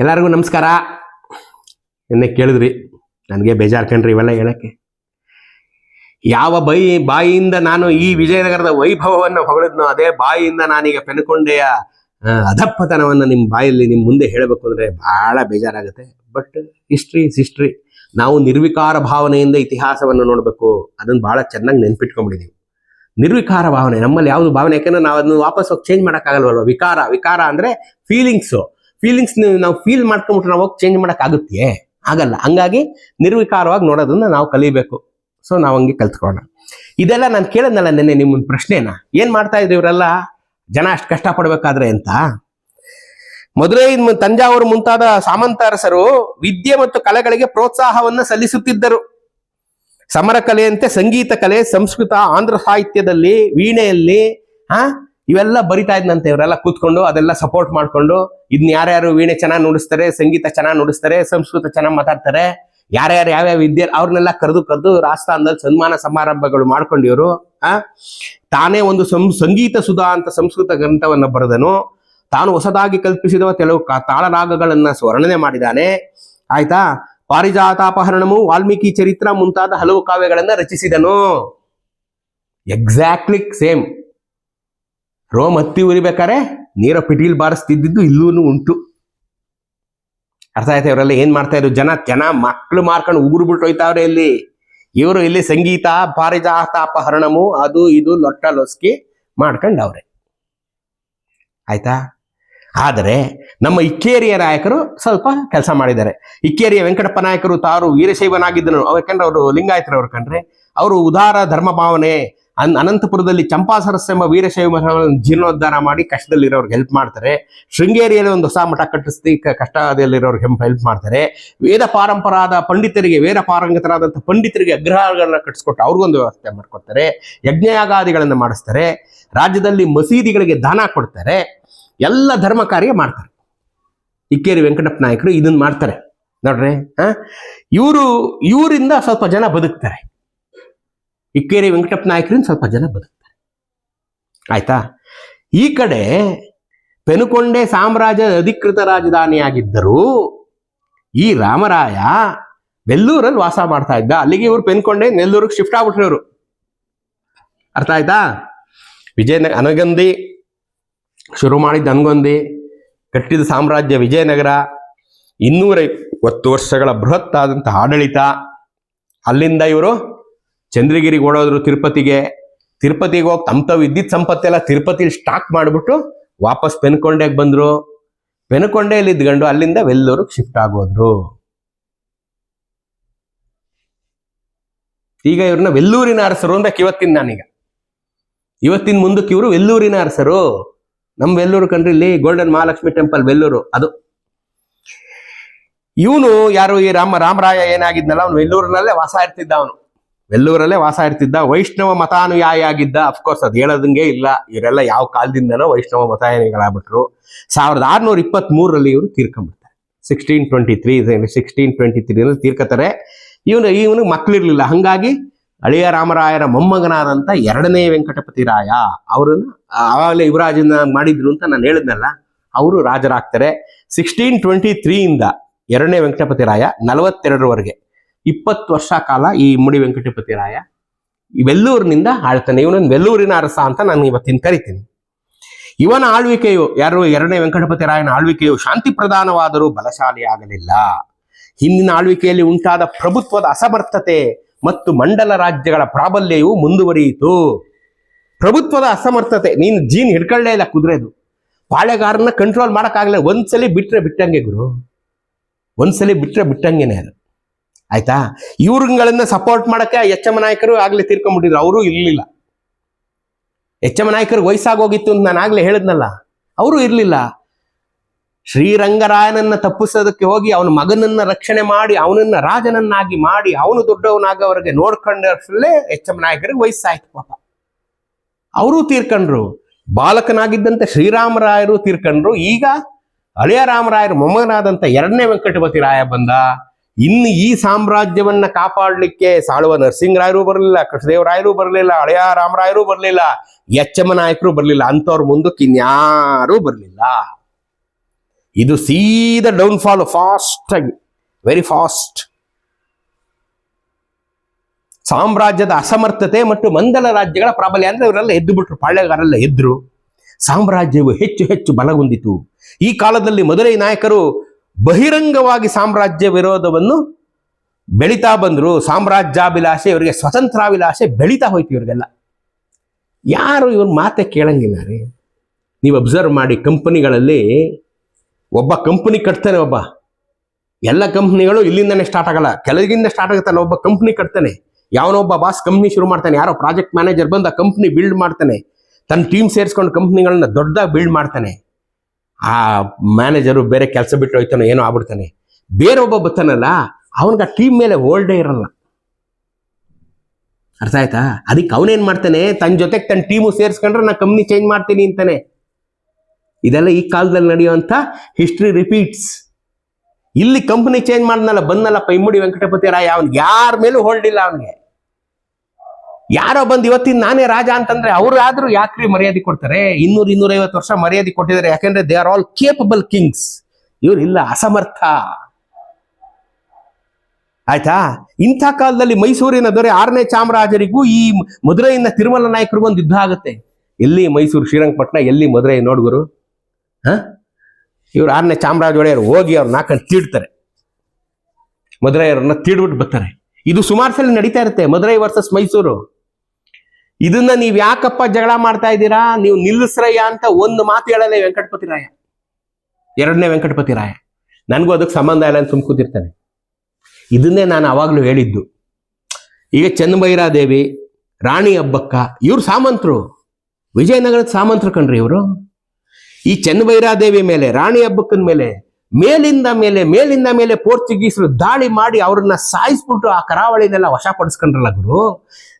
ಎಲ್ಲರಿಗೂ ನಮಸ್ಕಾರ. ಎನ್ನೆ ಕೇಳಿದ್ರಿ, ನನಗೆ ಬೇಜಾರು ಕಣ್ರಿ ಇವೆಲ್ಲ ಹೇಳಕ್ಕೆ. ಯಾವ ಬೈ ಬಾಯಿಯಿಂದ ನಾನು ಈ ವಿಜಯನಗರದ ವೈಭವವನ್ನು ಹೊಗಳಿದ್ನೋ, ಅದೇ ಬಾಯಿಯಿಂದ ನಾನೀಗ ಪೆನ್ಕೊಂಡೆಯ ಅಧಪ್ಪತನವನ್ನು ನಿಮ್ಮ ಬಾಯಲ್ಲಿ ನಿಮ್ಮ ಮುಂದೆ ಹೇಳಬೇಕು ಅಂದರೆ ಬಹಳ ಬೇಜಾರಾಗುತ್ತೆ. But history is history. ನಾವು ನಿರ್ವಿಕಾರ ಭಾವನೆಯಿಂದ ಇತಿಹಾಸವನ್ನು ನೋಡಬೇಕು. ಅದನ್ನು ಭಾಳ ಚೆನ್ನಾಗಿ ನೆನ್ಪಿಟ್ಕೊಂಡ್ಬಿಟ್ಟಿದ್ದೀವಿ ನಿರ್ವಿಕಾರ ಭಾವನೆ, ನಮ್ಮಲ್ಲಿ ಯಾವುದು ಭಾವನೆ? ಯಾಕಂದ್ರೆ ನಾವು ಅದನ್ನು ವಾಪಸ್ ಹೋಗಿ ಚೇಂಜ್ ಮಾಡೋಕ್ಕಾಗಲ್ವಲ್ವ? ವಿಕಾರ ವಿಕಾರ ಅಂದರೆ ಫೀಲಿಂಗ್ಸು ಫೀಲಿಂಗ್ಸ್ ನಾವು ಫೀಲ್ ಮಾಡ್ಕೊಂಬಿಟ್ರೆ ನಾವು ಚೇಂಜ್ ಮಾಡೋಕ್ಕಾಗುತ್ತೆ ಆಗಲ್ಲ. ಹಂಗಾಗಿ ನಿರ್ವಿಕಾರವಾಗಿ ನೋಡೋದನ್ನ ನಾವು ಕಲಿಬೇಕು. ಸೊ ನಾವು ಹಂಗೆ ಕಲ್ತ್ಕೊಳ್ಳೋಣ. ಇದೆಲ್ಲ ನಾನು ಕೇಳಿದ್ನಲ್ಲ ನೆನ್ನೆ ನಿಮ್ಮೊಂದು ಪ್ರಶ್ನೆನ. ಏನ್ ಮಾಡ್ತಾ ಇದ್ರು ಇವರೆಲ್ಲ? ಜನ ಅಷ್ಟು ಕಷ್ಟಪಡ್ಬೇಕಾದ್ರೆ ಅಂತ ಮದುರೈ ತಂಜಾವೂರು ಮುಂತಾದ ಸಾಮಂತಾರಸರು ವಿದ್ಯೆ ಮತ್ತು ಕಲೆಗಳಿಗೆ ಪ್ರೋತ್ಸಾಹವನ್ನ ಸಲ್ಲಿಸುತ್ತಿದ್ದರು. ಸಮರ ಕಲೆಯಂತೆ ಸಂಗೀತ ಕಲೆ, ಸಂಸ್ಕೃತ, ಆಂಧ್ರ ಸಾಹಿತ್ಯದಲ್ಲಿ, ವೀಣೆಯಲ್ಲಿ ಹಾ ಇವೆಲ್ಲ ಬರಿತಾ ಇದ್ನಂತೆ ಇವರೆಲ್ಲ ಕೂತ್ಕೊಂಡು ಅದೆಲ್ಲ ಸಪೋರ್ಟ್ ಮಾಡ್ಕೊಂಡು ಇದನ್ನ ಯಾರ್ಯಾರು ವೀಣೆ ಚೆನ್ನಾಗಿ ನುಡಿಸ್ತಾರೆ, ಸಂಗೀತ ಚೆನ್ನಾಗಿ ನುಡಿಸ್ತಾರೆ, ಸಂಸ್ಕೃತ ಚೆನ್ನಾಗಿ ಮಾತಾಡ್ತಾರೆ, ಯಾರ್ಯಾರು ಯಾವ್ಯಾವ ವಿದ್ಯೆ ಅವ್ರನ್ನೆಲ್ಲ ಕರೆದು ಕರೆದು ರಾಜಸ್ಥಾನದಲ್ಲಿ ಸನ್ಮಾನ ಸಮಾರಂಭಗಳು ಮಾಡ್ಕೊಂಡಿವರು, ಆ? ತಾನೇ ಒಂದು ಸಂಗೀತ ಸುಧಾ ಅಂತ ಸಂಸ್ಕೃತ ಗ್ರಂಥವನ್ನ ಬರೆದನು. ತಾನು ಹೊಸದಾಗಿ ಕಲ್ಪಿಸಿದ ಕೆಲವು ತಾಳರಾಗಗಳನ್ನ ವರ್ಣನೆ ಮಾಡಿದ್ದಾನೆ ಆಯ್ತಾ? ಪಾರಿಜಾತಾಪಹರಣಮು, ವಾಲ್ಮೀಕಿ ಚರಿತ್ರ ಮುಂತಾದ ಹಲವು ಕಾವ್ಯಗಳನ್ನ ರಚಿಸಿದನು. ಎಕ್ಸಾಕ್ಟ್ಲಿ ಸೇಮ್ ರೋಮ್ ಹತ್ತಿ ಉರಿಬೇಕಾರೆ ನೀರ ಪಿಟೀಲ್ ಬಾರಿಸ್ತಿದ್ದಿದ್ದು ಇಲ್ಲೂ ಉಂಟು. ಅರ್ಥ ಆಯ್ತಾ ಇವರೆಲ್ಲ ಏನ್ ಮಾಡ್ತಾ ಇದ್ರು? ಜನ ಜನ ಮಕ್ಕಳು ಮಾರ್ಕೊಂಡು ಉಗುರು ಬಿಟ್ಟು ಹೋಯ್ತಾವ್ರೆ ಇಲ್ಲಿ. ಇವರು ಇಲ್ಲಿ ಸಂಗೀತ, ಪಾರಿಜಾತ ಅಪಹರಣಮು ಅದು ಇದು ಲೊಟ್ಟ ಲೊಸ್ಕಿ ಮಾಡ್ಕೊಂಡವ್ರೆ. ಆಯ್ತಾ? ಆದರೆ ನಮ್ಮ ಇಕ್ಕೇರಿಯ ನಾಯಕರು ಸ್ವಲ್ಪ ಕೆಲಸ ಮಾಡಿದ್ದಾರೆ. ಇಕ್ಕೇರಿಯ ವೆಂಕಟಪ್ಪ ನಾಯಕರು ತಾರು ವೀರಶೈವನಾಗಿದ್ದನು. ಅವ್ರು ಯಾಕಂದ್ರೆ ಅವರು ಲಿಂಗಾಯತರವ್ರು ಕಂಡ್ರೆ. ಅವರು ಉದಾರ ಧರ್ಮ ಭಾವನೆ ಅನ್ ಅನಂತಪುರದಲ್ಲಿ ಚಂಪಾಸರಸ್ ಎಂಬ ವೀರಶೈವ ಮಠಗಳನ್ನು ಜೀರ್ಣೋದ್ಧಾರ ಮಾಡಿ ಕಷ್ಟದಲ್ಲಿರೋರ್ಗೆ ಹೆಲ್ಪ್ ಮಾಡ್ತಾರೆ. ಶೃಂಗೇರಿಯಲ್ಲಿ ಒಂದು ಹೊಸ ಮಠ ಕಟ್ಟಿಸಿ ಕ- ಹೆಂಪ್ ಹೆಲ್ಪ್ ಮಾಡ್ತಾರೆ. ವೇದ ಪಾರಂಪರಾದ ಪಂಡಿತರಿಗೆ, ವೇದ ಪಾರಂಗತರಾದಂಥ ಪಂಡಿತರಿಗೆ ಅಗ್ರಹಾರಗಳನ್ನ ಕಟ್ಟಿಸ್ಕೊಟ್ಟು ಅವ್ರಿಗೊಂದು ವ್ಯವಸ್ಥೆ ಮಾಡ್ಕೊಡ್ತಾರೆ. ಯಜ್ಞಯಾಗಾದಿಗಳನ್ನು ಮಾಡಿಸ್ತಾರೆ. ರಾಜ್ಯದಲ್ಲಿ ಮಸೀದಿಗಳಿಗೆ ದಾನ ಕೊಡ್ತಾರೆ. ಎಲ್ಲ ಧರ್ಮ ಕಾರ್ಯ ಮಾಡ್ತಾರೆ. ಇಕ್ಕೇರಿ ವೆಂಕಟಪ್ಪ ನಾಯಕರು ಇದನ್ನ ಮಾಡ್ತಾರೆ. ನೋಡ್ರಿ ಇವರು ಇವರಿಂದ ಸ್ವಲ್ಪ ಜನ ಬದುಕ್ತಾರೆ. ಇಕ್ಕೇರಿ ವೆಂಕಟಪ್ಪ ನಾಯಕರಿಂದ ಸ್ವಲ್ಪ ಜನ ಬದುಕ್ತಾರೆ. ಆಯ್ತಾ? ಈ ಕಡೆ ಪೆನುಕೊಂಡೆ ಸಾಮ್ರಾಜ್ಯದ ಅಧಿಕೃತ ರಾಜಧಾನಿಯಾಗಿದ್ದರೂ ಈ ರಾಮರಾಯ ವೆಲ್ಲೂರಲ್ಲಿ ವಾಸ ಮಾಡ್ತಾ ಇದ್ದ. ಅಲ್ಲಿಗೆ ಇವರು ಪೆನ್ಕೊಂಡೆ ನೆಲ್ಲೂರಿಗೆ ಶಿಫ್ಟ್ ಆಗ್ಬಿಟ್ರು ಅರ್ಥ ಆಯ್ತಾ? ವಿಜಯನಗರ ಅನಗಂದಿ ಶುರು ಮಾಡಿದ ಅನಗೊಂದಿ, ಕಟ್ಟಿದ ಸಾಮ್ರಾಜ್ಯ ವಿಜಯನಗರ ಇನ್ನೂರ ಇಪ್ಪತ್ತು ವರ್ಷಗಳ ಬೃಹತ್ತಾದಂತಹ ಆಡಳಿತ. ಅಲ್ಲಿಂದ ಇವರು ಚಂದ್ರಗಿರಿಗೆ ಓಡೋದ್ರು ತಿರುಪತಿಗೆ. ತಿರುಪತಿಗೆ ಹೋಗಿ ತಮ್ಮ ತಾವು ಇದ್ದಿದ್ದ ಸಂಪತ್ತೆಲ್ಲ ತಿರುಪತಿಲಿ ಸ್ಟಾಕ್ ಮಾಡಿಬಿಟ್ಟು ವಾಪಸ್ ಪೆನ್ಕೊಂಡೆಗೆ ಬಂದ್ರು. ಪೆನ್ಕೊಂಡೆಯಲ್ಲಿ ಇದ್ಕೊಂಡು ಅಲ್ಲಿಂದ ವೆಲ್ಲೂರಿಗೆ ಶಿಫ್ಟ್ ಆಗೋದ್ರು. ಈಗ ಇವ್ರನ್ನ ವೆಲ್ಲೂರಿನ ಅರಸರು ಅಂತ ಇವತ್ತಿನ ನಾನೀಗ. ಇವತ್ತಿನ ಮುಂದಕ್ಕೆ ಇವರು ವೆಲ್ಲೂರಿನ ಅರಸರು. ನಮ್ಮ ವೆಲ್ಲೂರು ಕಂಡ್ರಿ ಇಲ್ಲಿ ಗೋಲ್ಡನ್ ಮಹಾಲಕ್ಷ್ಮಿ ಟೆಂಪಲ್ ವೆಲ್ಲೂರು, ಅದು. ಇವನು ಯಾರು ಈ ರಾಮ, ರಾಮರಾಯ ಏನಾಗಿದ್ನಲ್ಲ, ಅವನು ವೆಲ್ಲೂರಿನಲ್ಲೇ ವಾಸ ಇರ್ತಿದ್ದ ಅವನು. ವೆಲ್ಲೂರಲ್ಲೇ ವಾಸ ಇರ್ತಿದ್ದ ವೈಷ್ಣವ ಮತಾನುಯಾಯಿ ಆಗಿದ್ದ ಅಫ್ಕೋರ್ಸ್ ಅದು ಹೇಳೋದಂಗೆ ಇಲ್ಲ. ಇವರೆಲ್ಲ ಯಾವ ಕಾಲದಿಂದನೋ ವೈಷ್ಣವ ಮತಾಯನಿಗಳಾಗ್ಬಿಟ್ರು ಸಾವಿರದ ಆರ್ನೂರ ಇಪ್ಪತ್ತ್ ಮೂರರಲ್ಲಿ ಇವರು ತೀರ್ಕೊಂಡ್ಬಿಡ್ತಾರೆ. Sixteen twenty three sixteen twenty ತ್ರೀನಲ್ಲಿ ತೀರ್ಕತಾರೆ ಇವನು, ಇವನಿಗೆ ಮಕ್ಕಳಿರ್ಲಿಲ್ಲ ಹಂಗಾಗಿ ಅಳಿಯ ರಾಮರಾಯರ ಮೊಮ್ಮಗನಾದಂಥ ಎರಡನೇ ವೆಂಕಟಪತಿ ರಾಯ ಅವರನ್ನು, ಆವಾಗಲೇ ಯುವರಾಜನ ಮಾಡಿದ್ರು ಅಂತ ನಾನು ಹೇಳಿದ್ನಲ್ಲ, ಅವರು ರಾಜರಾಗ್ತಾರೆ. ಸಿಕ್ಸ್ಟೀನ್ ಟ್ವೆಂಟಿ ತ್ರೀಯಿಂದ ಎರಡನೇ ವೆಂಕಟಪತಿ ರಾಯ ನಲವತ್ತೆರಡರವರೆಗೆ. ಇಪ್ಪತ್ತು ವರ್ಷ ಕಾಲ ಈ ಮುಡಿ ವೆಂಕಟಪತಿ ರಾಯ ವೆಲ್ಲೂರಿನಿಂದ ಆಳ್ತಾನೆ. ಇವನನ್ನು ವೆಲ್ಲೂರಿನ ಅರಸ ಅಂತ ನಾನು ಇವತ್ತಿನ ಕರಿತೀನಿ. ಇವನ ಆಳ್ವಿಕೆಯು ಯಾರು? ಎರಡನೇ ವೆಂಕಟಪತಿ ರಾಯನ ಆಳ್ವಿಕೆಯು ಶಾಂತಿ ಪ್ರಧಾನವಾದರೂ ಬಲಶಾಲಿ ಆಗಲಿಲ್ಲ. ಹಿಂದಿನ ಆಳ್ವಿಕೆಯಲ್ಲಿ ಉಂಟಾದ ಪ್ರಭುತ್ವದ ಅಸಮರ್ಥತೆ ಮತ್ತು ಮಂಡಲ ರಾಜ್ಯಗಳ ಪ್ರಾಬಲ್ಯವು ಮುಂದುವರಿಯಿತು. ಪ್ರಭುತ್ವದ ಅಸಮರ್ಥತೆ, ನೀನು ಜೀನ್ ಹಿಡ್ಕೊಳ್ಳೇ ಇಲ್ಲ ಕುದುರೆದು. ಪಾಳೆಗಾರನ ಕಂಟ್ರೋಲ್ ಮಾಡೋಕ್ಕಾಗಲ್ಲ ಒಂದ್ಸಲಿ ಬಿಟ್ರೆ ಬಿಟ್ಟಂಗೆ ಗುರು. ಒಂದ್ಸಲಿ ಬಿಟ್ರೆ ಬಿಟ್ಟಂಗೆನೆ ಅದು. ಆಯ್ತಾ? ಇವ್ರಗಳನ್ನ ಸಪೋರ್ಟ್ ಮಾಡಕ್ಕೆ ಎಚ್ ಎಂ ನಾಯಕರು ಆಗ್ಲೇ ತೀರ್ಕೊಂಡ್ಬಿಟ್ಟಿದ್ರು. ಅವರು ಇರ್ಲಿಲ್ಲ. ಎಚ್ ಎಂ ನಾಯಕರು ವಯಸ್ಸಾಗೋಗಿತ್ತು ಅಂತ ನಾನು ಆಗ್ಲೇ ಹೇಳಿದ್ನಲ್ಲ. ಅವರು ಇರ್ಲಿಲ್ಲ. ಶ್ರೀರಂಗರಾಯನನ್ನ ತಪ್ಪಿಸೋದಕ್ಕೆ ಹೋಗಿ ಅವನ ಮಗನನ್ನ ರಕ್ಷಣೆ ಮಾಡಿ, ಅವನನ್ನ ರಾಜನನ್ನಾಗಿ ಮಾಡಿ, ಅವನು ದೊಡ್ಡವನಾಗವರೆಗೆ ನೋಡ್ಕೊಂಡೇ ಎಚ್ ಎಂ ನಾಯಕರಿಗೆ ವಯಸ್ಸಾಯ್ತು ಪಾಪ. ಅವರು ತೀರ್ಕೊಂಡ್ರು. ಬಾಲಕನಾಗಿದ್ದಂತೆ ಶ್ರೀರಾಮರಾಯರು ತೀರ್ಕೊಂಡ್ರು. ಈಗ ಹಳೆಯ ರಾಮರಾಯರು ಮೊಮ್ಮಗನಾದಂತ ಎರಡನೇ ವೆಂಕಟಪತಿ ರಾಯ ಬಂದ. ಇನ್ನು ಈ ಸಾಮ್ರಾಜ್ಯವನ್ನ ಕಾಪಾಡಲಿಕ್ಕೆ ಸಾಳುವ ನರಸಿಂಗರಾಯರು ಬರಲಿಲ್ಲ, ಕೃಷ್ಣದೇವರಾಯರು ಬರಲಿಲ್ಲ, ಹಳೆಯ ರಾಮರಾಯರು ಬರಲಿಲ್ಲ, ಎಚ್ಚಮ್ಮ ನಾಯಕರು ಬರಲಿಲ್ಲ, ಅಂಥವ್ರ ಮುಂದಕ್ಕೆ ಇನ್ಯಾರೂ ಬರಲಿಲ್ಲ. ಇದು ಸೀದಾ ಡೌನ್ಫಾಲ್ ಫಾಸ್ಟ್ ಆಗಿ ವೆರಿ ಫಾಸ್ಟ್ ಸಾಮ್ರಾಜ್ಯದ ಅಸಮರ್ಥತೆ ಮತ್ತು ಮಂದಲ ರಾಜ್ಯಗಳ ಪ್ರಾಬಲ್ಯ ಅಂದ್ರೆ ಇವರೆಲ್ಲ ಎದ್ದು ಬಿಟ್ರು ಪಾಳ್ಯಗಾರೆಲ್ಲ ಎದ್ರು. ಸಾಮ್ರಾಜ್ಯವು ಹೆಚ್ಚು ಹೆಚ್ಚು ಬಲಗೊಂಡಿತು. ಈ ಕಾಲದಲ್ಲಿ ಮದುರೈ ನಾಯಕರು ಬಹಿರಂಗವಾಗಿ ಸಾಮ್ರಾಜ್ಯ ವಿರೋಧವನ್ನು ಬೆಳೀತಾ ಬಂದರು. ಸಾಮ್ರಾಜ್ಯಾಭಿಲಾಷೆ, ಇವರಿಗೆ ಸ್ವತಂತ್ರಾಭಿಲಾಷೆ ಬೆಳೀತಾ ಹೋಯ್ತು ಇವ್ರಿಗೆಲ್ಲ. ಯಾರು ಇವ್ರ ಮಾತೆ ಕೇಳಂಗಿಲ್ಲ ರೀ? ನೀವು ಅಬ್ಸರ್ವ್ ಮಾಡಿ, ಕಂಪನಿಗಳಲ್ಲಿ ಒಬ್ಬ ಕಂಪನಿ ಕಟ್ತಾನೆ ಒಬ್ಬ. ಎಲ್ಲ ಕಂಪ್ನಿಗಳು ಇಲ್ಲಿಂದನೇ ಸ್ಟಾರ್ಟ್ ಆಗಲ್ಲ. ಕೆಳಗಿಂದ ಸ್ಟಾರ್ಟ್ ಆಗುತ್ತಲ್ಲ, ಒಬ್ಬ ಕಂಪ್ನಿ ಕಟ್ತಾನೆ. ಯಾವನೊಬ್ಬ ಬಾಸ್ ಕಂಪ್ನಿ ಶುರು ಮಾಡ್ತಾನೆ. ಯಾರೋ ಪ್ರಾಜೆಕ್ಟ್ ಮ್ಯಾನೇಜರ್ ಬಂದು ಆ ಕಂಪ್ನಿ ಬಿಲ್ಡ್ ಮಾಡ್ತಾನೆ. ತನ್ನ ಟೀಮ್ ಸೇರಿಸ್ಕೊಂಡು ಕಂಪ್ನಿಗಳನ್ನ ದೊಡ್ಡದಾಗಿ ಬಿಲ್ಡ್ ಮಾಡ್ತಾನೆ. ಆ ಮ್ಯಾನೇಜರು ಬೇರೆ ಕೆಲಸ ಬಿಟ್ಟು ಹೋಯ್ತಾನೋ ಏನೋ ಆಗ್ಬಿಡ್ತಾನೆ. ಬೇರೆ ಒಬ್ಬ ಬರ್ತಾನಲ್ಲ, ಅವನಿಗೆ ಆ ಟೀಮ್ ಮೇಲೆ ಹೋಲ್ಡೇ ಇರಲ್ಲ. ಅರ್ಥ ಆಯ್ತಾ? ಅದಕ್ಕೆ ಅವನೇನ್ ಮಾಡ್ತಾನೆ ತನ್ನ ಜೊತೆಗೆ ತನ್ನ ಟೀಮು ಸೇರಿಸ್ಕೊಂಡ್ರೆ ನಾ ಕಂಪ್ನಿ ಚೇಂಜ್ ಮಾಡ್ತೀನಿ ಅಂತಾನೆ. ಇದೆಲ್ಲ ಈ ಕಾಲದಲ್ಲಿ ನಡೆಯುವಂತ ಹಿಸ್ಟ್ರಿ ರಿಪೀಟ್ಸ್ ಇಲ್ಲಿ ಕಂಪ್ನಿ ಚೇಂಜ್ ಮಾಡ್ನಲ್ಲ ಬಂದಲ್ಲಪ್ಪ ಪೈಮುಡಿ ವೆಂಕಟಪತಿ ರಾಯ, ಅವ್ನಿಗೆ ಯಾರ ಮೇಲೂ ಹೋಲ್ಡ್ ಇಲ್ಲ ಅವನಿಗೆ. ಯಾರೋ ಬಂದು ಇವತ್ತಿನ ನಾನೇ ರಾಜ ಅಂತಂದ್ರೆ ಅವ್ರು ಆದ್ರೂ ಯಾಕ್ರಿ ಮರ್ಯಾದೆ ಕೊಡ್ತಾರೆ? ಇನ್ನೂರ್ ಇನ್ನೂರೈವತ್ತು ವರ್ಷ ಮರ್ಯಾದೆ ಕೊಟ್ಟಿದ್ದಾರೆ. ಯಾಕಂದ್ರೆ they are all capable kings ಇವ್ರು ಇಲ್ಲ, ಅಸಮರ್ಥ. ಆಯ್ತಾ? ಇಂಥ ಕಾಲದಲ್ಲಿ ಮೈಸೂರಿನ ದೊರೆ ಆರನೇ ಚಾಮರಾಜರಿಗೂ ಈ ಮಧುರೈನ ತಿರುಮಲ ನಾಯಕರಿಗೂ ಒಂದು ಯುದ್ಧ ಆಗುತ್ತೆ. ಎಲ್ಲಿ ಮೈಸೂರು, ಶ್ರೀರಂಗಪಟ್ಟಣ, ಎಲ್ಲಿ ಮಧುರೈ ನೋಡ್ಗುರು ಹ? ಇವ್ರು ಆರನೇ ಚಾಮರಾಜ ಒಡೆಯರು ಹೋಗಿ ಅವ್ರು ನಾಲ್ಕಲ್ಲಿ ತೀಡ್ತಾರೆ. ಮಧುರೈಯವ್ರನ್ನ ತೀಡ್ಬಿಟ್ಟು ಬರ್ತಾರೆ. ಇದು ಸುಮಾರು ಸಲ ನಡೀತಾ ಇರುತ್ತೆ. ಮಧುರೈ ವರ್ಸಸ್ ಮೈಸೂರು. ಇದನ್ನ ನೀವ್ ಯಾಕಪ್ಪ ಜಗಳ ಮಾಡ್ತಾ ಇದ್ದೀರಾ? ನೀವು ನಿಲ್ಲಿಸ್ರಯ್ಯ ಅಂತ ಒಂದು ಮಾತು ಹೇಳಲ್ಲ ವೆಂಕಟಪತಿ ರಾಯ ಎರಡನೇ ವೆಂಕಟಪತಿ ರಾಯ ನನಗೂ ಅದಕ್ಕೆ ಸಂಬಂಧ ಇಲ್ಲ ಅಂತ ಸುಮ್ ಕೂತಿರ್ತಾನೆ. ಇದನ್ನೇ ನಾನು ಅವಾಗಲೂ ಹೇಳಿದ್ದು. ಈಗ ಚನ್ನಭೈರಾದೇವಿ ರಾಣಿ ಹಬ್ಬಕ್ಕ, ಇವ್ರು ಸಾಮಂತರು. ವಿಜಯನಗರದ ಸಾಮಂತರು ಕಣ್ರಿ ಇವರು. ಈ ಚನ್ನಭೈರಾದೇವಿ ಮೇಲೆ, ರಾಣಿ ಹಬ್ಬಕ್ಕನ ಮೇಲೆ, ಮೇಲಿಂದ ಮೇಲೆ ಮೇಲಿಂದ ಮೇಲೆ ಪೋರ್ಚುಗೀಸರು ದಾಳಿ ಮಾಡಿ ಅವ್ರನ್ನ ಸಾಯಿಸ್ಬಿಟ್ಟು ಆ ಕರಾವಳಿನೆಲ್ಲ ವಶಪಡಿಸ್ಕೊಂಡ್ರಲ್ಲ ಗುರು.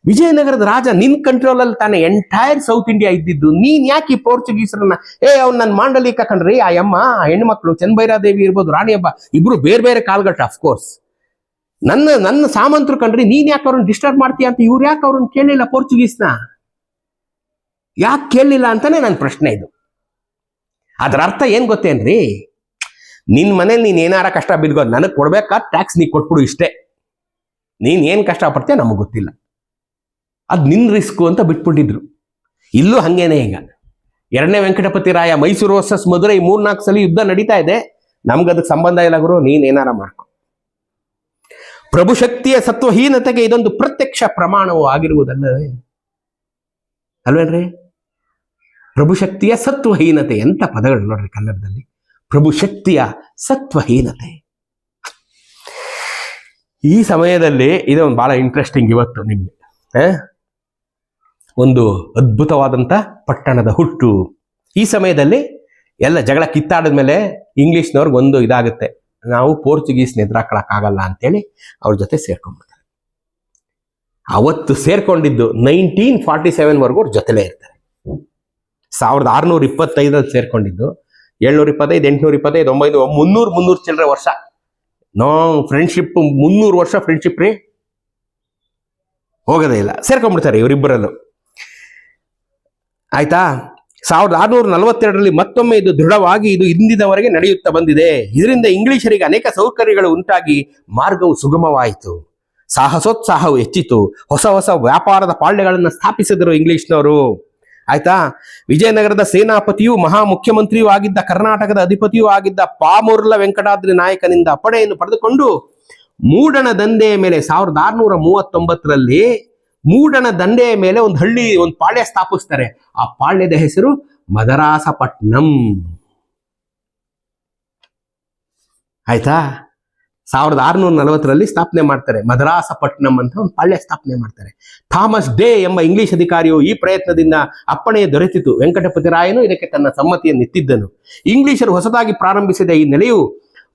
ವಿಜಯನಗರದ ರಾಜ ನಿನ್ ಕಂಟ್ರೋಲ್ ಅಲ್ಲಿ ತಾನೆ ಎಂಟೈರ್ ಸೌತ್ ಇಂಡಿಯಾ ಇದ್ದಿದ್ದು. ನೀನ್ ಯಾಕೆ ಪೋರ್ಚುಗೀಸರನ್ನ ಏ, ಅವ್ನ ನನ್ನ ಮಾಂಡಲಿಕ ಕಣ್ರಿ ಆ ಅಮ್ಮ ಆ ಹೆಣ್ಮಕ್ಳು ಚೆನ್ನಭೈರಾದೇವಿ ಇರ್ಬೋದು, ರಾಣಿ ಹಬ್ಬ, ಇಬ್ರು ಬೇರೆ ಬೇರೆ ಕಾಲ್ಗಟ್ಟ ಅಫ್ಕೋರ್ಸ್ ನನ್ನ ನನ್ನ ಸಾಮಂತರು ಕಣ್ರಿ ನೀನ್ ಯಾಕೆ ಅವ್ರನ್ನ ಡಿಸ್ಟರ್ಬ್ ಮಾಡ್ತೀಯ ಅಂತ ಇವ್ರು ಯಾಕೆ ಅವ್ರನ್ನ ಕೇಳಿಲ್ಲ ಪೋರ್ಚುಗೀಸ್ನ ಯಾಕೆ ಕೇಳಲಿಲ್ಲ ಅಂತಾನೆ ನನ್ನ ಪ್ರಶ್ನೆ ಇದು. ಅದರ ಅರ್ಥ ಏನ್ ಗೊತ್ತೇನ್ರಿ ನಿನ್ ಮನೇಲಿ ನೀನ್ ಏನಾರ ಕಷ್ಟ ಬಿದ್ಕೋ ನನಗೆ ಕೊಡ್ಬೇಕಾ? ಟ್ಯಾಕ್ಸ್ ನೀ ಕೊಟ್ಬಿಡು ಇಷ್ಟೇ. ನೀನ್ ಏನ್ ಕಷ್ಟ ಪಡ್ತೀಯ ನಮಗೆ ಗೊತ್ತಿಲ್ಲ. ಅದ್ ನಿನ್ನ ರಿಸ್ಕು ಅಂತ ಬಿಟ್ಬಿಟ್ಟಿದ್ರು. ಇಲ್ಲೂ ಹಂಗೇನೆ ಈಗ. ಎರಡನೇ ವೆಂಕಟಪತಿ ರಾಯ ಮೈಸೂರು ವರ್ಸಸ್ ಮಧುರೈ ಮೂರ್ನಾಲ್ಕು ಸಲ ಯುದ್ಧ ನಡೀತಾ ಇದೆ. ನಮ್ಗೆ ಅದಕ್ಕೆ ಸಂಬಂಧ ಇಲ್ಲ ಗುರು, ನೀನ್ ಏನಾರ ಮಾಡ್ಕೊ. ಪ್ರಭುಶಕ್ತಿಯ ಸತ್ವಹೀನತೆಗೆ ಇದೊಂದು ಪ್ರತ್ಯಕ್ಷ ಪ್ರಮಾಣವು ಆಗಿರುವುದಲ್ಲವೇ ಅಲ್ವೇನ್ರಿ? ಪ್ರಭುಶಕ್ತಿಯ ಸತ್ವಹೀನತೆ, ಎಂತ ಪದಗಳು ನೋಡ್ರಿ ಕನ್ನಡದಲ್ಲಿ. ಪ್ರಭುಶಕ್ತಿಯ ಸತ್ವಹೀನತೆ. ಈ ಸಮಯದಲ್ಲಿ, ಇದೊಂದು ಬಹಳ ಇಂಟ್ರೆಸ್ಟಿಂಗ್ ಇವತ್ತು ನಿಮ್ಗೆ? ಒಂದು ಅದ್ಭುತವಾದಂಥ ಪಟ್ಟಣದ ಹುಟ್ಟು. ಈ ಸಮಯದಲ್ಲಿ ಎಲ್ಲ ಜಗಳ ಕಿತ್ತಾಡಿದ ಮೇಲೆ ಇಂಗ್ಲಿಷ್ನವ್ರಿಗೆ ಒಂದು ಇದಾಗುತ್ತೆ. ನಾವು ಪೋರ್ಚುಗೀಸ್ ಎದುರಾಕೊಳ್ಳೋಕ್ಕಾಗಲ್ಲ ಅಂತೇಳಿ ಅವ್ರ ಜೊತೆ ಸೇರ್ಕೊಂಡ್ಬಿಡ್ತಾರೆ. ಅವತ್ತು ಸೇರ್ಕೊಂಡಿದ್ದು ನೈನ್ಟೀನ್ ಫಾರ್ಟಿ ಸೆವೆನ್ವರೆಗೂ ಅವ್ರ ಜೊತೆಲೇ ಇರ್ತಾರೆ. ಸಾವಿರದ ಆರುನೂರ ಇಪ್ಪತ್ತೈದಲ್ಲಿ ಸೇರ್ಕೊಂಡಿದ್ದು, ಏಳ್ನೂರ ಇಪ್ಪತ್ತೈದು, ಎಂಟುನೂರ ಇಪ್ಪತ್ತೈದು, ಒಂಬೈನೂರ, ಮುನ್ನೂರು ಮುನ್ನೂರು ಚಿಲ್ಲರೆ ವರ್ಷ. ನೋ ಫ್ರೆಂಡ್ಶಿಪ್, ಮುನ್ನೂರು ವರ್ಷ ಫ್ರೆಂಡ್ಶಿಪ್ ರೀ ಹೋಗೋದೇ ಇಲ್ಲ. ಸೇರ್ಕೊಂಡ್ಬಿಡ್ತಾರೆ ಇವರಿಬ್ಬರಲ್ಲೂ. ಆಯ್ತಾ? ಸಾವಿರದ ಆರುನೂರ ನಲವತ್ತೆರಡರಲ್ಲಿ ಮತ್ತೊಮ್ಮೆ ಇದು ದೃಢವಾಗಿ ಇದು ಇಂದಿನವರೆಗೆ ನಡೆಯುತ್ತಾ ಬಂದಿದೆ. ಇದರಿಂದ ಇಂಗ್ಲಿಷರಿಗೆ ಅನೇಕ ಸೌಕರ್ಯಗಳು ಉಂಟಾಗಿ ಮಾರ್ಗವು ಸುಗಮವಾಯಿತು. ಸಾಹಸೋತ್ಸಾಹವು ಹೆಚ್ಚಿತು. ಹೊಸ ಹೊಸ ವ್ಯಾಪಾರದ ಪಾಳ್ಯಗಳನ್ನು ಸ್ಥಾಪಿಸಿದರು ಇಂಗ್ಲಿಷ್ನವರು. ಆಯ್ತಾ? ವಿಜಯನಗರದ ಸೇನಾಪತಿಯೂ ಮಹಾ ಮುಖ್ಯಮಂತ್ರಿಯೂ ಆಗಿದ್ದ, ಕರ್ನಾಟಕದ ಅಧಿಪತಿಯೂ ಆಗಿದ್ದ ಪಾಮುರ್ಲ ವೆಂಕಟಾದ್ರಿ ನಾಯಕನಿಂದ ಅಪ್ಪಣೆಯನ್ನು ಪಡೆದುಕೊಂಡು ಮೂಡಣ ದಂಧೆಯ ಮೇಲೆ ಸಾವಿರದ ಆರುನೂರ ಮೂವತ್ತೊಂಬತ್ತರಲ್ಲಿ ಮೂಡಣ ದಂಡೆಯ ಮೇಲೆ ಒಂದು ಹಳ್ಳಿ, ಒಂದು ಪಾಳ್ಯ ಸ್ಥಾಪಿಸ್ತಾರೆ. ಆ ಪಾಳ್ಯದ ಹೆಸರು ಮದರಾಸಪಟ್ಟಣಂ ಆಯ್ತಾ? ಸಾವಿರದ ಆರುನೂರ ನಲವತ್ತರಲ್ಲಿ ಸ್ಥಾಪನೆ ಮಾಡ್ತಾರೆ. ಮದರಾಸಪಟ್ಟಣಂ ಅಂತ ಒಂದು ಪಾಳ್ಯ ಸ್ಥಾಪನೆ ಮಾಡ್ತಾರೆ. ಥಾಮಸ್ ಡೇ ಎಂಬ ಇಂಗ್ಲಿಷ್ ಅಧಿಕಾರಿಯು ಈ ಪ್ರಯತ್ನದಿಂದ ಅಪ್ಪಣೆ ದೊರೆತಿತು. ವೆಂಕಟಪತಿ ರಾಯನು ಇದಕ್ಕೆ ತನ್ನ ಸಮ್ಮತಿಯನ್ನು ಎತ್ತಿದ್ದನು. ಇಂಗ್ಲಿಷರು ಹೊಸದಾಗಿ ಪ್ರಾರಂಭಿಸಿದ ಈ ನೆಲೆಯು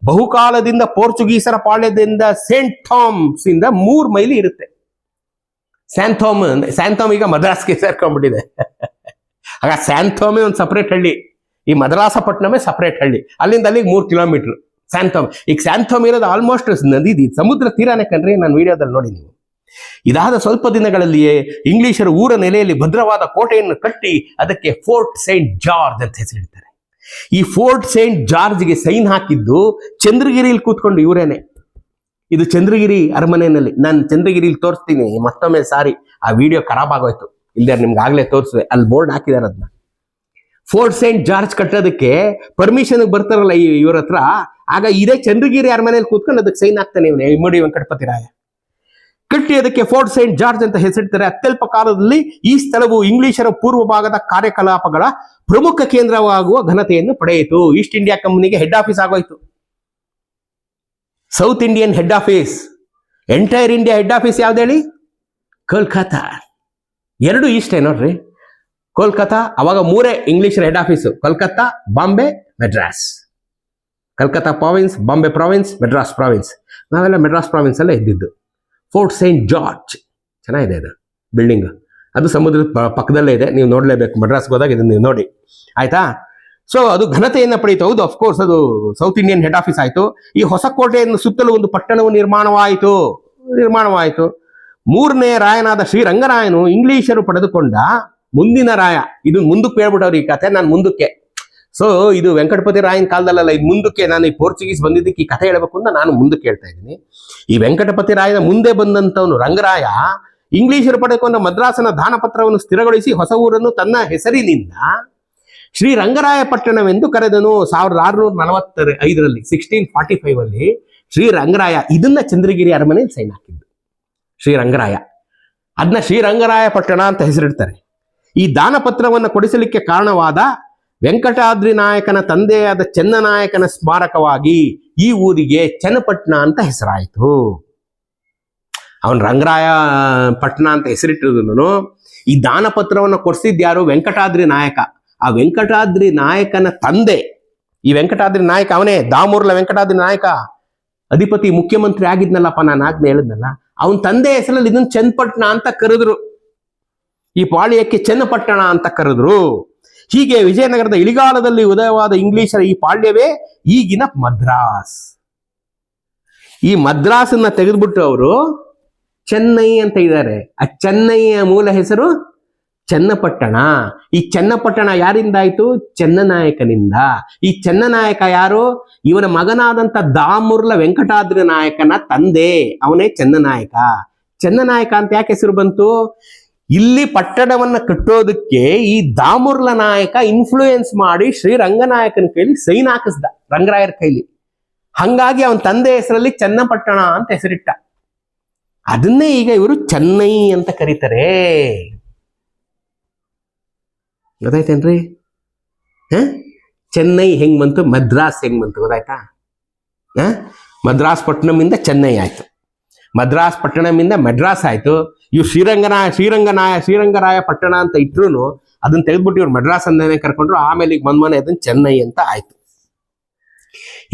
ಬಹುಕಾಲದಿಂದ ಪೋರ್ಚುಗೀಸರ ಪಾಳ್ಯದಿಂದ ಸೇಂಟ್ ಥಾಮ್ಸ್ ಇಂದ ಮೂರು ಮೈಲಿ ಇರುತ್ತೆ. ಸ್ಯಾಂಥೋಮ್ ಸ್ಯಾಂಥೋಮ್ ಈಗ ಮದ್ರಾಸ್ಗೆ ಸೇರ್ಕೊಂಡ್ಬಿಟ್ಟಿದೆ. ಆಗ ಸ್ಯಾಂಥೋಮೇ ಒಂದು ಸಪ್ರೇಟ್ ಹಳ್ಳಿ. ಈ ಮದ್ರಾಸಪಟ್ಟಣಮೇ ಸಪ್ರೇಟ್ ಹಳ್ಳಿ. ಅಲ್ಲಿಂದ ಅಲ್ಲಿಗೆ ಮೂರು ಕಿಲೋಮೀಟರ್ ಸ್ಯಾಂಥೋಮ್. ಈಗ ಸ್ಯಾಂಥೋಮ್ ಇರೋದು ಆಲ್ಮೋಸ್ಟ್ ನದಿ ಸಮುದ್ರ ತೀರಾನೇ ಕಣ್ರಿ ನಾನು ವಿಡಿಯೋದಲ್ಲಿ ನೋಡಿ ನೀವು. ಇದಾದ ಸ್ವಲ್ಪ ದಿನಗಳಲ್ಲಿಯೇ ಇಂಗ್ಲಿಷರು ಊರ ನೆಲೆಯಲ್ಲಿ ಭದ್ರವಾದ ಕೋಟೆಯನ್ನು ಕಟ್ಟಿ ಅದಕ್ಕೆ ಫೋರ್ಟ್ ಸೈಂಟ್ ಜಾರ್ಜ್ ಅಂತ ಹೆಸರಿಡ್ತಾರೆ. ಈ ಫೋರ್ಟ್ ಸೇಂಟ್ ಜಾರ್ಜ್ಗೆ ಸೈನ್ ಹಾಕಿದ್ದು ಚಂದ್ರಗಿರಿಯಲ್ಲಿ ಕೂತ್ಕೊಂಡು ಇವರೇನೆ. ಇದು ಚಂದ್ರಗಿರಿ ಅರಮನೆಯಲ್ಲಿ. ನಾನು ಚಂದ್ರಗಿರಿಲಿ ತೋರಿಸ್ತೀನಿ. ಮತ್ತೊಮ್ಮೆ ಸಾರಿ, ಆ ವಿಡಿಯೋ ಖರಾಬ್ ಆಗೋಯ್ತು. ಇಲ್ಲದೆ ನಿಮ್ಗೆ ಆಗ್ಲೇ ತೋರಿಸಿದೆ ಅಲ್ಲಿ ಬೋರ್ಡ್ ಹಾಕಿದಾರೆ ಅದನ್ನ ಫೋರ್ಟ್ ಸೇಂಟ್ ಜಾರ್ಜ್ ಕಟ್ಟೋದಕ್ಕೆ ಪರ್ಮಿಷನ್ ಬರ್ತಾರಲ್ಲ ಇವ್ರ ಹತ್ರ. ಆಗ ಇದೇ ಚಂದ್ರಗಿರಿ ಅರಮನೆಯಲ್ಲಿ ಕೂತ್ಕೊಂಡು ಅದಕ್ಕೆ ಸೈನ್ ಹಾಕ್ತಾನೆ ಇವನು. ಇಮ್ಮಡಿ ವೆಂಕಟಪತಿ ರಾಯ ಕಟ್ಟಿ ಅದಕ್ಕೆ ಫೋರ್ಟ್ ಸೇಂಟ್ ಜಾರ್ಜ್ ಅಂತ ಹೆಸರಿಡ್ತಾರೆ. ಅತ್ಯಲ್ಪ ಕಾಲದಲ್ಲಿ ಈ ಸ್ಥಳವು ಇಂಗ್ಲಿಷರ ಪೂರ್ವ ಭಾಗದ ಕಾರ್ಯಕಲಾಪಗಳ ಪ್ರಮುಖ ಕೇಂದ್ರವಾಗುವ ಘನತೆಯನ್ನು ಪಡೆಯಿತು. ಈಸ್ಟ್ ಇಂಡಿಯಾ ಕಂಪನಿಗೆ ಹೆಡ್ ಆಫೀಸ್ ಆಗೋಯ್ತು. South Indian head office entire India head office ಯಾವ್ದು ಹೇಳಿ ಕೋಲ್ಕತ್ತಾ ಎರಡು ಈಸ್ಟೇ ನೋಡ್ರಿ. ಕೋಲ್ಕತ್ತಾ ಅವಾಗ ಮೂರೇ English head office Kolkata Bombay Madras Calcutta province Bombay province Madras province ನಾವೆಲ್ಲ ಮೆಡ್ರಾಸ್ ಪ್ರಾವಿನ್ಸ್ ಅಲ್ಲೇ ಇದ್ದಿದ್ದು. ಫೋರ್ಟ್ ಸೈಂಟ್ ಜಾರ್ಜ್ ಚೆನ್ನಾಗಿದೆ ಇದು ಬಿಲ್ಡಿಂಗ್ ಅದು ಸಮುದ್ರದ ಪಕ್ಕದಲ್ಲೇ ಇದೆ. ನೀವು ನೋಡಲೇಬೇಕು. ಮಡ್ರಾಸ್ಗೆ ಹೋದಾಗ ಇದನ್ನು ನೀವು ನೋಡಿ. ಆಯ್ತಾ? ಸೊ ಅದು ಘನತೆಯನ್ನು ಪಡೆಯಿತು. ಹೌದು ಅಫ್ಕೋರ್ಸ್ ಅದು ಸೌತ್ ಇಂಡಿಯನ್ ಹೆಡ್ ಆಫೀಸ್ ಆಯಿತು. ಈ ಹೊಸ ಕೋಟೆಯನ್ನು ಸುತ್ತಲೂ ಒಂದು ಪಟ್ಟಣವು ನಿರ್ಮಾಣವಾಯಿತು. ನಿರ್ಮಾಣವಾಯಿತು. ಮೂರನೇ ರಾಯನಾದ ಶ್ರೀರಂಗರಾಯನು ಇಂಗ್ಲಿಷರು ಪಡೆದುಕೊಂಡ ಮುಂದಿನ ರಾಯ. ಇದು ಮುಂದಕ್ಕೆ ಹೇಳ್ಬಿಟ್ಟವ್ರು ಈ ಕಥೆ ನಾನು ಮುಂದಕ್ಕೆ. ಸೊ ಇದು ವೆಂಕಟಪತಿ ರಾಯನ ಕಾಲದಲ್ಲ ಇದು ಮುಂದಕ್ಕೆ ನಾನು ಈ ಪೋರ್ಚುಗೀಸ್ ಬಂದಿದ್ದಕ್ಕೆ ಈ ಕಥೆ ಹೇಳಬೇಕು ಅಂತ ನಾನು ಮುಂದಕ್ಕೆ ಹೇಳ್ತಾ ಇದ್ದೀನಿ. ಈ ವೆಂಕಟಪತಿ ರಾಯನ ಮುಂದೆ ಬಂದಂತವನು ರಂಗರಾಯ ಇಂಗ್ಲಿಷರು ಪಡೆದುಕೊಂಡ ಮದ್ರಾಸನ ದಾನಪತ್ರವನ್ನು ಸ್ಥಿರಗೊಳಿಸಿ ಹೊಸ ಊರನ್ನು ತನ್ನ ಹೆಸರಿನಿಂದ ಶ್ರೀ ರಂಗರಾಯ ಪಟ್ಟಣವೆಂದು ಕರೆದನು ಸಾವಿರದ ಆರುನೂರ ನಲವತ್ತ ಐದರಲ್ಲಿ ಸಿಕ್ಸ್ಟೀನ್ ಫಾರ್ಟಿ ಫೈವ್ ಅಲ್ಲಿ ಶ್ರೀ ರಂಗರಾಯ ಇದನ್ನ ಚಂದ್ರಗಿರಿ ಅರಮನೆಯಲ್ಲಿ ಸೈನ್ ಹಾಕಿದ್ದು. ಶ್ರೀರಂಗರಾಯ ಅದನ್ನ ಶ್ರೀರಂಗರಾಯಪಟ್ಟಣ ಅಂತ ಹೆಸರಿಡ್ತಾರೆ. ಈ ದಾನಪತ್ರವನ್ನು ಕೊಡಿಸಲಿಕ್ಕೆ ಕಾರಣವಾದ ವೆಂಕಟಾದ್ರಿ ನಾಯಕನ ತಂದೆಯಾದ ಚೆನ್ನನಾಯಕನ ಸ್ಮಾರಕವಾಗಿ ಈ ಊರಿಗೆ ಚನ್ನಪಟ್ಟಣ ಅಂತ ಹೆಸರಾಯಿತು. ಅವನ್ ರಂಗರಾಯ ಪಟ್ಟಣ ಅಂತ ಹೆಸರಿಟ್ಟಿರುದನು ಈ ದಾನಪತ್ರವನ್ನು ಕೊಡಿಸಿದ್ ಯಾರು? ವೆಂಕಟಾದ್ರಿ ನಾಯಕ. ಆ ವೆಂಕಟಾದ್ರಿ ನಾಯಕನ ತಂದೆ. ಈ ವೆಂಕಟಾದ್ರಿ ನಾಯಕ ಅವನೇ, ದಾಮೂರ್ಲ ವೆಂಕಟಾದ್ರಿ ನಾಯಕ. ಅಧಿಪತಿ ಮುಖ್ಯಮಂತ್ರಿ ಆಗಿದ್ನಲ್ಲಪ್ಪ ನಾನು ಆಜ್ಞೆ ಹೇಳಿದ್ನಲ್ಲ, ಅವನ ತಂದೆ ಹೆಸರಲ್ಲಿ ಇದನ್ನ ಚನ್ನಪಟ್ಟಣ ಅಂತ ಕರೆದ್ರು. ಈ ಪಾಳ್ಯಕ್ಕೆ ಚನ್ನಪಟ್ಟಣ ಅಂತ ಕರೆದ್ರು. ಹೀಗೆ ವಿಜಯನಗರದ ಇಳಿಗಾಲದಲ್ಲಿ ಉದಯವಾದ ಇಂಗ್ಲಿಷರ ಈ ಪಾಳ್ಯವೇ ಈಗಿನ ಮದ್ರಾಸ್. ಈ ಮದ್ರಾಸನ್ನ ತೆಗೆದ್ಬಿಟ್ಟು ಅವರು ಚೆನ್ನೈ ಅಂತ ಇದ್ದಾರೆ. ಆ ಚೆನ್ನೈಯ ಮೂಲ ಹೆಸರು ಚನ್ನಪಟ್ಟಣ. ಈ ಚನ್ನಪಟ್ಟಣ ಯಾರಿಂದ ಆಯ್ತು ಚನ್ನನಾಯಕನಿಂದ. ಈ ಚನ್ನನಾಯಕ ಯಾರು? ಇವನ ಮಗನಾದಂತ ದಾಮುರ್ಲ ವೆಂಕಟಾದ್ರಿ ನಾಯಕನ ತಂದೆ. ಅವನೇ ಚನ್ನನಾಯಕ. ಚನ್ನನಾಯಕ ಅಂತ ಯಾಕೆ ಹೆಸರು ಬಂತು? ಇಲ್ಲಿ ಪಟ್ಟಣವನ್ನ ಕಟ್ಟೋದಕ್ಕೆ ಈ ದಾಮುರ್ಲ ನಾಯಕ ಇನ್ಫ್ಲೂಯೆನ್ಸ್ ಮಾಡಿ ಶ್ರೀ ರಂಗನಾಯಕನ ಕೈಲಿ ಸೈನ್ ಹಾಕಿಸ್ದ, ರಂಗರಾಯರ ಕೈಲಿ. ಹಂಗಾಗಿ ಅವನ ತಂದೆ ಹೆಸರಲ್ಲಿ ಚನ್ನಪಟ್ಟಣ ಅಂತ ಹೆಸರಿಟ್ಟ. ಅದನ್ನೇ ಈಗ ಇವರು ಚೆನ್ನೈ ಅಂತ ಕರೀತಾರೆ. ಗೊತ್ತಾಯ್ತೇನ್ರಿ? ಹಾಂ? ಚೆನ್ನೈ ಹೆಂಗ್ ಬಂತು? ಮದ್ರಾಸ್ ಹೆಂಗ್ ಬಂತು ಗೊತ್ತಾಯ್ತಾ? ಹಾಂ? ಮದ್ರಾಸ್ ಪಟ್ಟಣಮಿಂದ ಚೆನ್ನೈ ಆಯ್ತು. ಮದ್ರಾಸ್ ಪಟ್ಟಣಮಿಂದ ಮದ್ರಾಸ್ ಆಯ್ತು. ಇವ್ರು ಶ್ರೀರಂಗನಾಯ ಶ್ರೀರಂಗನಾಯ ಶ್ರೀರಂಗರಾಯ ಪಟ್ಟಣ ಅಂತ ಇಟ್ರು ಅದನ್ನ ತೆಗೆದ್ಬಿಟ್ಟು ಇವ್ರು ಮದ್ರಾಸ್ ಅಂದೇನೆ ಕರ್ಕೊಂಡ್ರು, ಆಮೇಲೆ ಈಗ ಮನ್ಮನೆ ಅದನ್ನ ಚೆನ್ನೈ ಅಂತ ಆಯ್ತು.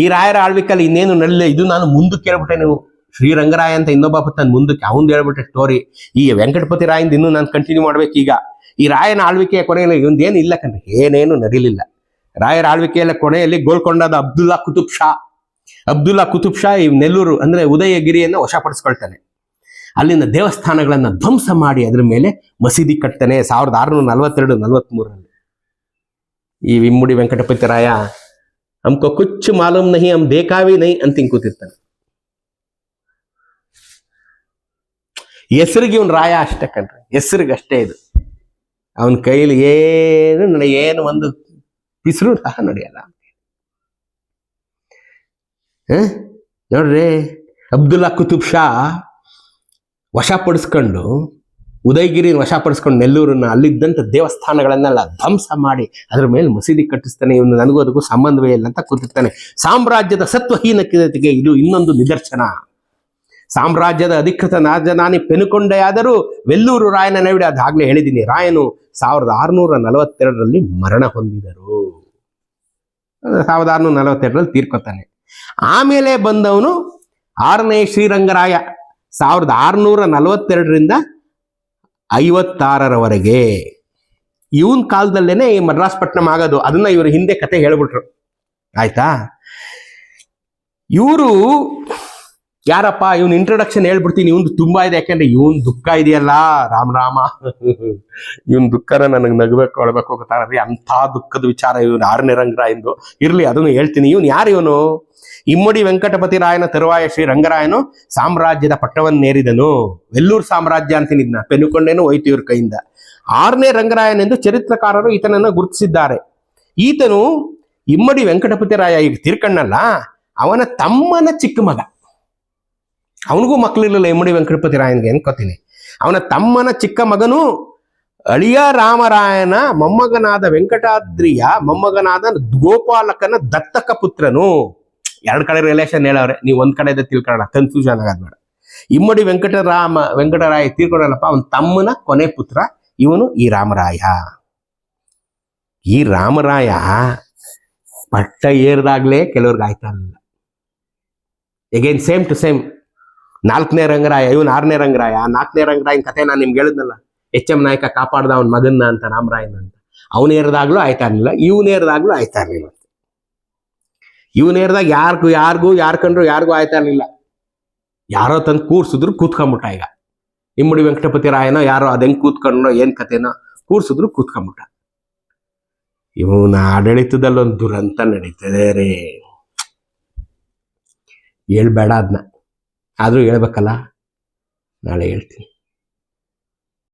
ಈ ರಾಯರ ಆಳ್ವಿಕಲ್ಲಿ ಇನ್ನೇನು ನಡಲಿಲ್ಲ ಇದು ನಾನು ಮುಂದಕ್ಕೆ ಹೇಳ್ಬಿಟ್ಟೆ ನೀವು. ಶ್ರೀರಂಗರಾಯ ಅಂತ ಇನ್ನೊಬ್ಬ ಬರ್ತಾನೆ ಮುಂದಕ್ಕೆ. ಅವನ್ ಹೇಳ್ಬಿಟ್ಟೆ ಸ್ಟೋರಿ ಈ ವೆಂಕಟಪತಿ ರಾಯಿಂದ ಇನ್ನೂ ನಾನು ಕಂಟಿನ್ಯೂ ಮಾಡ್ಬೇಕು ಈಗ ಈ ರಾಯನ ಆಳ್ವಿಕೆಯ ಕೊನೆಯಲ್ಲಿ ಇವಂದೇನು ಇಲ್ಲ ಕಣ್ರಿ? ಏನೇನು ನಡೀಲಿಲ್ಲ. ರಾಯರ ಆಳ್ವಿಕೆಯ ಕೊನೆಯಲ್ಲಿ ಗೋಲ್ಕೊಂಡದ ಅಬ್ದುಲ್ಲಾ ಕುತುಬ್ ಶಾ. ಅಬ್ದುಲ್ಲಾ ಕುತುಬ್ ಶಾ ಈ ನೆಲ್ಲೂರು ಅಂದ್ರೆ ಉದಯಗಿರಿಯನ್ನು ವಶಪಡಿಸ್ಕೊಳ್ತಾನೆ. ಅಲ್ಲಿನ ದೇವಸ್ಥಾನಗಳನ್ನು ಧ್ವಂಸ ಮಾಡಿ ಅದ್ರ ಮೇಲೆ ಮಸೀದಿ ಕಟ್ತಾನೆ ಸಾವಿರದ ಆರುನೂರ ನಲವತ್ತೆರಡು, ನಲವತ್ಮೂರರಲ್ಲಿ. ಈ ವಿಮ್ಮುಡಿ ವೆಂಕಟಪತಿ ರಾಯ, ಅಮ್ಕ ಕುಚ್ಚು ಮಾಲೂಮ್ ನಹಿ, ಅಮ್ ಬೇಕಾವಿ ನೈ ಅಂತ ಕೂತಿರ್ತಾನೆ. ಹೆಸರಿಗೆ ಇವನ್ ರಾಯ ಅಷ್ಟೇ ಕಣ್ರಿ. ಹೆಸರಿಗೆ ಅಷ್ಟೇ ಇದು. ಅವನ ಕೈಲಿ ಏನು ನಡೆ ಏನು ಒಂದು ಬಿಸಿಲು ಸಹ ನಡೆಯಲ್ಲ? ನೋಡ್ರಿ, ಅಬ್ದುಲ್ಲಾ ಕುತುಬ್ ಶಾ ವಶಪಡಿಸ್ಕೊಂಡು ಉದಯಗಿರಿ ವಶಪಡಿಸ್ಕೊಂಡು ನೆಲ್ಲೂರನ್ನ ಅಲ್ಲಿದ್ದಂಥ ದೇವಸ್ಥಾನಗಳನ್ನೆಲ್ಲ ಧ್ವಂಸ ಮಾಡಿ ಅದ್ರ ಮೇಲೆ ಮಸೀದಿ ಕಟ್ಟಿಸ್ತಾನೆ. ಇವನು ನನಗೂ ಅದಕ್ಕೂ ಸಂಬಂಧವೇ ಇಲ್ಲ ಅಂತ ಕೂತಿರ್ತಾನೆ. ಸಾಮ್ರಾಜ್ಯದ ಸತ್ವಹೀನತೆಗೆ ಇದು ಇನ್ನೊಂದು ನಿದರ್ಶನ. ಸಾಮ್ರಾಜ್ಯದ ಅಧಿಕೃತ ರಾಜಧಾನಿ ಪೆನುಕೊಂಡೆಯಾದರೂ ವೆಲ್ಲೂರು ರಾಯನ ನಡುವೆ ಅದಾಗ್ಲೇ ಹೇಳಿದ್ದೀನಿ ರಾಯನು ಸಾವಿರದ ಆರುನೂರ ನಲವತ್ತೆರಡರಲ್ಲಿ ಮರಣ ಹೊಂದಿದರು. ಸಾವಿರದ ಆರುನೂರ ನಲವತ್ತೆರಡರಲ್ಲಿ ತೀರ್ಕೊತಾನೆ. ಆಮೇಲೆ ಬಂದವನು ಆರನೇ ಶ್ರೀರಂಗರಾಯ ಸಾವಿರದ ಆರುನೂರ ನಲವತ್ತೆರಡರಿಂದ ಐವತ್ತಾರರವರೆಗೆ. ಇವನ್ ಕಾಲದಲ್ಲೇನೆ ಈ ಮದ್ರಾಸ್ ಪಟ್ಟಣಂ ಆಗೋದು. ಅದನ್ನ ಇವರು ಹಿಂದೆ ಕತೆ ಹೇಳ್ಬಿಟ್ರು. ಆಯ್ತಾ? ಇವರು ಯಾರಪ್ಪ, ಇವನ್ ಇಂಟ್ರೊಡಕ್ಷನ್ ಹೇಳ್ಬಿಡ್ತೀನಿ ಇವನ್ ತುಂಬಾ ಇದೆ, ಯಾಕಂದ್ರೆ ಇವನ್ ದುಃಖ ಇದೆಯಲ್ಲ, ರಾಮ ರಾಮ. ಇವನ್ ದುಃಖನ ನನಗೆ ನಗಬೇಕು, ಅಳ್ಬೇಕು ಗೊತ್ತಾಗ್ರಿ ಅಂತ ದುಃಖದ ವಿಚಾರ ಇವನು ಆರನೇ ರಂಗರಾಯಂದು ಇರ್ಲಿ, ಅದನ್ನು ಹೇಳ್ತೀನಿ. ಇವನ್ ಯಾರು ಇವನು? ಇಮ್ಮಡಿ ವೆಂಕಟಪತಿ ರಾಯನ ತರುವಾಯ ಶ್ರೀ ರಂಗರಾಯನು ಸಾಮ್ರಾಜ್ಯದ ಪಟ್ಟವನ್ನೇರಿದನು ವೆಲ್ಲೂರ್ ಸಾಮ್ರಾಜ್ಯ ಅಂತೀನಿ ಇದನ್ನ ಪೆನುಕೊಂಡೇನು ಹೋಯ್ತು ಇವ್ರ ಕೈಯಿಂದ. ಆರನೇ ರಂಗರಾಯನೆಂದು ಚರಿತ್ರಕಾರರು ಈತನನ್ನು ಗುರುತಿಸಿದ್ದಾರೆ. ಈತನು ಇಮ್ಮಡಿ ವೆಂಕಟಪತಿ ರಾಯ, ಈಗ ತೀರ್ಕಣ್ಣಲ್ಲ, ಅವನ ತಮ್ಮನ ಚಿಕ್ಕ ಮಗ. ಅವನಿಗೂ ಮಕ್ಕಳಿರಲಿಲ್ಲ ಎಮ್ಮಡಿ ವೆಂಕಟಪತಿ ರಾಯನ್ಗೆ ಅನ್ಕೋತೀನಿ ಅವನ ತಮ್ಮನ ಚಿಕ್ಕ ಮಗನು ಅಳಿಯ ರಾಮರಾಯನ ಮೊಮ್ಮಗನಾದ ವೆಂಕಟಾದ್ರಿಯ ಮೊಮ್ಮಗನಾದ ಗೋಪಾಲಕನ ದತ್ತಕ ಪುತ್ರನು. ಎರಡು ಕಡೆ ರಿಲೇಷನ್ ಹೇಳವ್ರೆ. ನೀವು ಒಂದ್ ಕಡೆ ತಿಳ್ಕೊಳ್ಳೋಣ. ಕನ್ಫ್ಯೂಷನ್ ಆಗೋದ್ ಇಮ್ಮಡಿ ವೆಂಕಟರಾಮ ವೆಂಕಟರಾಯ ತೀರ್ಕೊಂಡಲ್ಲಪ್ಪ ಅವನ ತಮ್ಮನ ಕೊನೆ ಪುತ್ರ ಇವನು ಈ ರಾಮರಾಯ. ಈ ರಾಮರಾಯ ಪಟ್ಟ ಏರ್ದಾಗ್ಲೇ ಕೆಲವ್ರಿಗೆ ಆಯ್ತಾ ಇರಲಿಲ್ಲ. ಎಗೇನ್ ಸೇಮ್ ಟು ಸೇಮ್ ನಾಲ್ಕನೇ ರಂಗರಾಯ, ಇವನ್ ಆರನೇ ರಂಗರಾಯ. ನಾಲ್ಕನೇ ರಂಗರಾಯನ ಕತೆ ನಾನು ನಿಮ್ಗೆ ಹೇಳಿದ್ನಲ್ಲ, ಎಚ್ ಎಂ ನಾಯಕ ಕಾಪಾಡ್ದ ಅವನ ಮಗನ್ನ ಅಂತ, ರಾಮರಾಯನ್ ಅಂತ. ಅವನೇರ್ದಾಗ್ಲೂ ಆಯ್ತಾ ಇರ್ಲಿಲ್ಲ ಇವನೇರ್ದಾಗ್ಲೂ ಆಯ್ತಾ ಇರ್ಲಿಲ್ಲ. ಇವನೇರ್ದಾಗ ಯಾರಿಗೂ ಯಾರಿಗೂ, ಯಾರು ಕಂಡ್ರು ಯಾರಿಗೂ ಆಯ್ತಾ ಇರ್ಲಿಲ್ಲ. ಯಾರೋ ತಂದು ಕೂರ್ಸಿದ್ರು ಕೂತ್ಕೊಂಬಿಟ್ಟ ಈಗ. ಇಮ್ಮಡಿ ವೆಂಕಟಪತಿ ರಾಯನೋ, ಯಾರೋ ಅದೆಂಗ್ ಕೂತ್ಕೊಂಡ್ರೋ ಏನ್ ಕತೆನೋ, ಕೂರ್ಸಿದ್ರು ಕೂತ್ಕೊಂಬಿಟ್ಟ. ಇವನ ಆಡಳಿತದಲ್ಲೊಂದು ದುರಂತ ನಡೀತದೆ ರೀ. ಹೇಳ್ಬೇಡ ಅದನ್ನ ಆದ್ರೂ ಹೇಳ್ಬೇಕಲ್ಲ ನಾಳೆ ಹೇಳ್ತೀನಿ.